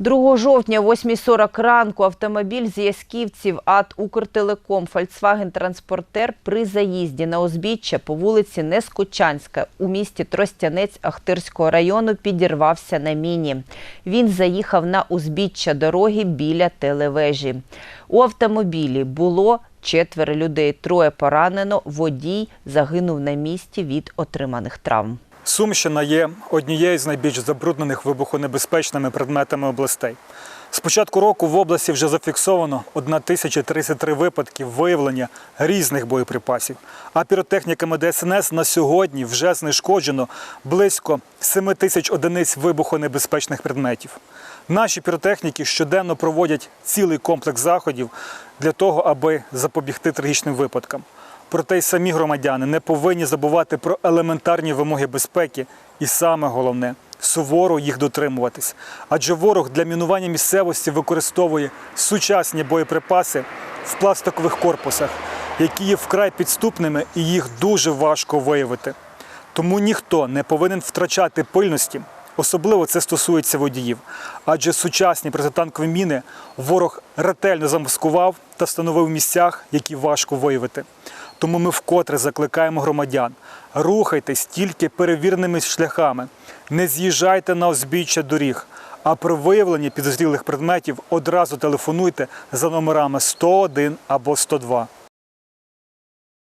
2 жовтня, о 8.40 ранку, автомобіль з Ясківців АТ «Укртелеком» Volkswagen Транспортер при заїзді на узбіччя по вулиці Нескучанська у місті Тростянець Ахтирського району підірвався на міні. Він заїхав на узбіччя дороги біля телевежі. У автомобілі було четверо людей, троє поранено, водій загинув на місці від отриманих травм. Сумщина є однією з найбільш забруднених вибухонебезпечними предметами областей. З початку року в області вже зафіксовано 1033 випадки виявлення різних боєприпасів. А піротехніками ДСНС на сьогодні вже знешкоджено близько 7 тисяч одиниць вибухонебезпечних предметів. Наші піротехніки щоденно проводять цілий комплекс заходів для того, аби запобігти трагічним випадкам. Проте й самі громадяни не повинні забувати про елементарні вимоги безпеки і саме головне суворо їх дотримуватись. Адже ворог для мінування місцевості використовує сучасні боєприпаси в пластикових корпусах, які є вкрай підступними і їх дуже важко виявити. Тому ніхто не повинен втрачати пильності. Особливо це стосується водіїв, адже сучасні протитанкові міни ворог ретельно замаскував та встановив в місцях, які важко виявити. Тому ми вкотре закликаємо громадян: рухайтесь тільки перевірними шляхами, не з'їжджайте на узбіччя доріг. А при виявленні підозрілих предметів одразу телефонуйте за номерами 101 або 102.